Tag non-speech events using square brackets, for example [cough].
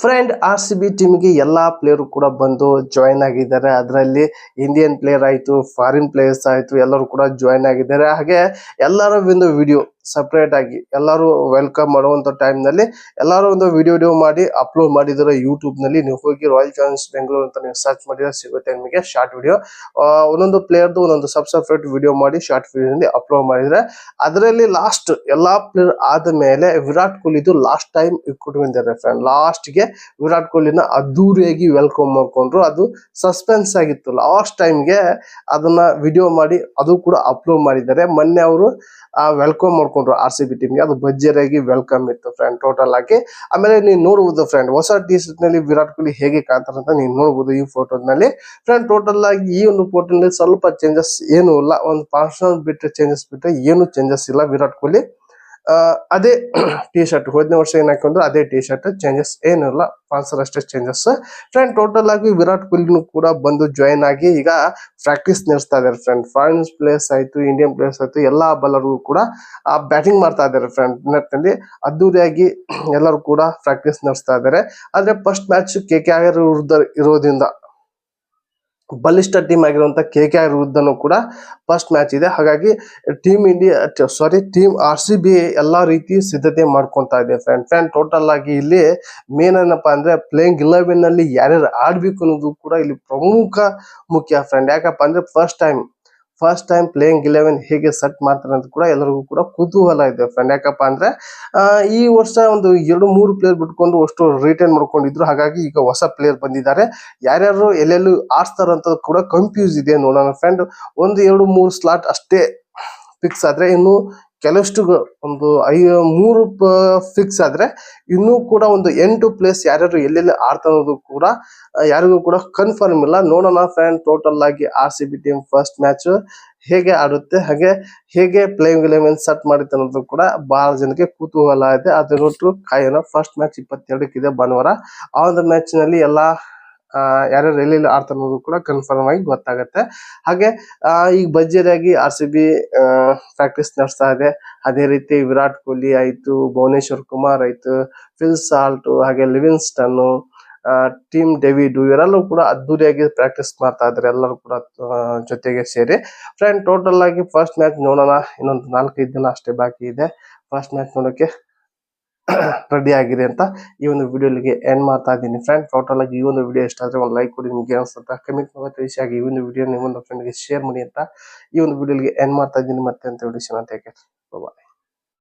Friend R C B ಟೀಮ್ಗೆ ಎಲ್ಲಾ player ಕೂಡ ಬಂದು ಜಾಯಿನ್ ಆಗಿದ್ದಾರೆ. ಅದರಲ್ಲಿ ಇಂಡಿಯನ್ ಪ್ಲೇಯರ್ ಆಯಿತು ಫಾರಿನ್ ಪ್ಲೇಯರ್ಸ್ ಆಯಿತು, ಎಲ್ಲರೂ ಕೂಡ ಜಾಯಿನ್ ಆಗಿದ್ದಾರೆ. ಹಾಗೆ ಎಲ್ಲರ ಒಂದು ವಿಡಿಯೋ ಸಪರೇಟ್ ಆಗಿ ಎಲ್ಲರೂ ವೆಲ್ಕಮ್ ಮಾಡುವಂತ ಟೈಮ್ನಲ್ಲಿ ಎಲ್ಲರೂ ಒಂದು ವಿಡಿಯೋ ವಿಡಿಯೋ ಮಾಡಿ ಅಪ್ಲೋಡ್ ಮಾಡಿದ್ರೆ ಯೂಟ್ಯೂಬ್ನಲ್ಲಿ ನೀವು ಹೋಗಿ ರಾಯಲ್ ಚಾಲೆಂಜ್ ಬೆಂಗಳೂರು ಅಂತ ನೀವು ಸರ್ಚ್ ಮಾಡಿದ್ರೆ ಸಿಗುತ್ತೆ ನಿಮಗೆ ಶಾರ್ಟ್ ವಿಡಿಯೋ ಒಂದೊಂದು ಪ್ಲೇಯರ್ದು ಒಂದೊಂದು ಸಬ್ ಸಪ್ರೇಟ್ ವಿಡಿಯೋ ಮಾಡಿ ಶಾರ್ಟ್ ವಿಡಿಯೋ ನಲ್ಲಿ ಅಪ್ಲೋಡ್ ಮಾಡಿದ್ರೆ ಅದರಲ್ಲಿ ಲಾಸ್ಟ್ ಎಲ್ಲಾ ಪ್ಲೇಯರ್ ಆದ ಮೇಲೆ ವಿರಾಟ್ ಕೊಹ್ಲಿದು ಲಾಸ್ಟ್ ಟೈಮ್ ಇಟ್ಕೊಂಡಿದ್ದಾರೆ ಫ್ರೆಂಡ್ ಲಾಸ್ಟ್ಗೆ ವಿರಾಟ್ ಕೊಹ್ಲಿನ ಅದ್ದೂರಿಯಾಗಿ ವೆಲ್ಕಮ್ ಮಾಡ್ಕೊಂಡ್ರು. ಅದು ಸಸ್ಪೆನ್ಸ್ ಆಗಿತ್ತು. ಲಾಸ್ಟ್ ಟೈಮ್ಗೆ ಅದನ್ನ ವಿಡಿಯೋ ಮಾಡಿ ಅದು ಕೂಡ ಅಪ್ಲೋಡ್ ಮಾಡಿದ್ದಾರೆ. ಮೊನ್ನೆ ಅವರು ವೆಲ್ಕಮ್ ಮಾಡ್ಕೊಂಡ್ರು ಆರ್ ಸಿ ಬಿ ಟೀಮ್ಗೆ ಅದು ಭರ್ಜರಿಯಾಗಿ ವೆಲ್ಕಮ್ ಇತ್ತು ಫ್ರೆಂಡ್ ಟೋಟಲ್ ಆಗಿ. ಆಮೇಲೆ ನೀವು ನೋಡಬಹುದು ಫ್ರೆಂಡ್ ಹೊಸ ಟಿ ನಲ್ಲಿ ವಿರಾಟ್ ಕೊಹ್ಲಿ ಹೇಗೆ ಕಾಣ್ತಾರೆ ಅಂತ ನೀವು ನೋಡಬಹುದು ಈ ಫೋಟೋನಲ್ಲಿ ಫ್ರೆಂಡ್ ಟೋಟಲ್ ಆಗಿ ಈ ಒಂದು ಫೋಟೋನಲ್ಲಿ ಸ್ವಲ್ಪ ಚೇಂಜಸ್ ಏನು ಇಲ್ಲ. ಒಂದು ಪರ್ಸನಲ್ ಬಿಟ್ಟರೆ ಚೇಂಜಸ್ ಬಿಟ್ಟರೆ ಏನು ಚೇಂಜಸ್ ಇಲ್ಲ ವಿರಾಟ್ ಕೊಹ್ಲಿ. ಅದೇ ಟಿ ಶರ್ಟ್ ಹೋದನೇ ವರ್ಷ ಏನ್ ಹಾಕೊಂಡ್ರು ಅದೇ ಟಿ ಶರ್ಟ್ ಚೇಂಜಸ್ ಏನಿಲ್ಲ. ಪಾನ್ಸರ್ ಅಷ್ಟೇ ಚೇಂಜಸ್ ಫ್ರೆಂಡ್ ಟೋಟಲ್ ಆಗಿ ವಿರಾಟ್ ಕೊಹ್ಲಿನೂ ಕೂಡ ಬಂದು ಜಾಯಿನ್ ಆಗಿ ಈಗ ಪ್ರಾಕ್ಟೀಸ್ ನಡೆಸ್ತಾ ಇದಾರೆ ಫ್ರೆಂಡ್ ಫಾರಿನ್ ಪ್ಲೇಯರ್ಸ್ ಆಯ್ತು ಇಂಡಿಯನ್ ಪ್ಲೇಯರ್ಸ್ ಆಯ್ತು, ಎಲ್ಲಾ ಬಾಲರ್ಗೂ ಕೂಡ ಬ್ಯಾಟಿಂಗ್ ಮಾಡ್ತಾ ಇದಾರೆ ಫ್ರೆಂಡ್ ನೆಟ್ನಲ್ಲಿ ಅದ್ದೂರಿಯಾಗಿ [clears throat] ಎಲ್ಲರೂ ಕೂಡ ಪ್ರಾಕ್ಟೀಸ್ ನಡೆಸ್ತಾ ಇದಾರೆ ಆದ್ರೆ first match K K R ಇರೋದ್ರಿಂದ ಬಲಿಷ್ಠ ಟೀಮ್ ಆಗಿರುವಂತಹ ಕೆ ಕೆ ಆರ್ ವಿರುದ್ಧನೂ ಕೂಡ ಫಸ್ಟ್ ಮ್ಯಾಚ್ ಇದೆ. ಹಾಗಾಗಿ team India sorry team R C B ಎಲ್ಲಾ ರೀತಿ ಸಿದ್ಧತೆ ಮಾಡ್ಕೊಂತಾ ಇದೆ ಫ್ರೆಂಡ್ ಫ್ರೆಂಡ್ ಟೋಟಲ್ ಆಗಿ ಇಲ್ಲಿ ಮೇನ್ ಏನಪ್ಪಾ ಅಂದ್ರೆ ಪ್ಲೇಯಿಂಗ್ ಇಲೆವೆನ್ನಲ್ಲಿ ಯಾರ್ಯಾರು ಆಡ್ಬೇಕು ಅನ್ನೋದು ಕೂಡ ಇಲ್ಲಿ ಪ್ರಮುಖ ಮುಖ್ಯ ಫ್ರೆಂಡ್ ಯಾಕಪ್ಪ ಅಂದ್ರೆ first time first time playing eleven ಹೇಗೆ ಸೆಟ್ ಮಾಡ್ತಾರೆ ಅಂತ ಕೂಡ ಎಲ್ಲರಿಗೂ ಕೂಡ ಕುತೂಹಲ ಇದೆ ಫ್ರೆಂಡ್ ಯಾಕಪ್ಪ ಅಂದ್ರೆ ಈ ವರ್ಷ ಒಂದು ಎರಡು ಮೂರು ಪ್ಲೇಯರ್ ಬಿಟ್ಕೊಂಡು ಅಷ್ಟು ರಿಟೈನ್ ಮಾಡ್ಕೊಂಡಿದ್ರು. ಹಾಗಾಗಿ ಈಗ ಹೊಸ ಪ್ಲೇಯರ್ ಬಂದಿದ್ದಾರೆ. ಯಾರ್ಯಾರು ಎಲ್ಲೆಲ್ಲೂ ಆಡ್ಸ್ತಾರ ಅಂತ ಕೂಡ ಕನ್ಫ್ಯೂಸ್ ಇದೆ ನೋಡೋಣ ಫ್ರೆಂಡ್ ಒಂದು ಎರಡು ಮೂರು ಸ್ಲಾಟ್ ಅಷ್ಟೇ ಫಿಕ್ಸ್ ಆದ್ರೆ ಇನ್ನು ಕೆಲವಷ್ಟು ಒಂದು ಐ ಮೂರು ಫಿಕ್ಸ್ ಆದ್ರೆ ಇನ್ನೂ ಕೂಡ ಒಂದು ಎಂಟು ಪ್ಲೇಸ್ ಯಾರ್ಯಾರು ಎಲ್ಲೆಲ್ಲಿ ಆಡ್ತಾನೋದು ಕೂಡ ಯಾರಿಗೂ ಕೂಡ ಕನ್ಫರ್ಮ್ ಇಲ್ಲ. ನೋಡೋಣ ಫ್ರೆಂಡ್ ಟೋಟಲ್ ಆಗಿ R C B team first match ಹೇಗೆ ಆಡುತ್ತೆ, ಹಾಗೆ ಹೇಗೆ ಪ್ಲೇಯಿಂಗ್ ಇಲೆವೆನ್ ಸೆಟ್ ಮಾಡುತ್ತೆ ಅನ್ನೋದು ಕೂಡ ಬಹಳ ಜನಕ್ಕೆ ಕುತೂಹಲ ಇದೆ. ಅದನ್ನೊಟ್ಟು ಕಾಯೋಣ ಫಸ್ಟ್ ಮ್ಯಾಚ್ ಇಪ್ಪತ್ತೆರಡಕ್ಕಿದೆ ಭಾನುವಾರ. ಆ ಒಂದು ಮ್ಯಾಚ್ನಲ್ಲಿ ಎಲ್ಲಾ ಯಾರ್ಯಾರು ಎಲ್ಲೆಲ್ಲಿ ಆಡ್ತಾರೆ ಅನ್ನೋದು ಕೂಡ ಕನ್ಫರ್ಮ್ ಆಗಿ ಗೊತ್ತಾಗುತ್ತೆ. ಹಾಗೆ ಈಗ ಭರ್ಜರಿಯಾಗಿ ಆರ್ ಸಿ ಬಿ ಪ್ರಾಕ್ಟೀಸ್ ನಡೆಸ್ತಾ ಇದೆ. ಅದೇ ರೀತಿ ವಿರಾಟ್ ಕೊಹ್ಲಿ ಆಯಿತು, ಭುವನೇಶ್ವರ್ ಕುಮಾರ್ ಆಯಿತು ಫಿಲ್ ಸಾಲ್ಟ್ ಹಾಗೆ ಲಿವಿನ್ಸ್ಟನ್ ಟೀಮ್ ಡೇವಿಡ್ ಇವರೆಲ್ಲರೂ ಕೂಡ ಅದ್ದೂರಿಯಾಗಿ ಪ್ರಾಕ್ಟೀಸ್ ಮಾಡ್ತಾ ಇದ್ದಾರೆ. ಎಲ್ಲರೂ ಕೂಡ ಜೊತೆಗೆ ಸೇರಿ. ಫ್ರೆಂಡ್ ಟೋಟಲ್ ಆಗಿ ಫಸ್ಟ್ ಮ್ಯಾಚ್ ನೋಡೋಣ. ಇನ್ನೊಂದು ನಾಲ್ಕೈದು ದಿನ ಅಷ್ಟೇ ಬಾಕಿ ಇದೆ. ಫಸ್ಟ್ ಮ್ಯಾಚ್ ನೋಡೋಕೆ [coughs] ರೆಡಿ ಆಗಿದೆ ಅಂತ ಈ ಒಂದು ವಿಡಿಯೋಲಿಗೆ ಎಂಡ್ ಮಾಡ್ತಾ ಇದ್ದೀನಿ. ಫ್ರೆಂಡ್ ಟೋಟಲ್ ಆಗಿ ಈ ಒಂದು ವಿಡಿಯೋ ಇಷ್ಟ ಆದ್ರೆ ಒಂದು ಲೈಕ್ ಕೊಡಿ, ನಿಮ್ಗೆ ಅನ್ಸುತ್ತೆ ಕಮೆಂಟ್ ಮಾಡಿ. ತಿಳಿಸಿ ಈ ಒಂದು ವಿಡಿಯೋ ನಿಮ್ಮೊಂದು ಫ್ರೆಂಡ್ಗೆ ಶೇರ್ ಮಾಡಿ ಅಂತ ಈ ಒಂದು ವಿಡಿಯೋಲಿಗೆ ಎಂಡ್ ಮಾಡ್ತಾ ಇದ್ದೀನಿ ಮತ್ತೆ ಅಂತ ವಿಡಿಯೋ ಟೇಕ್ ಬಾಯ್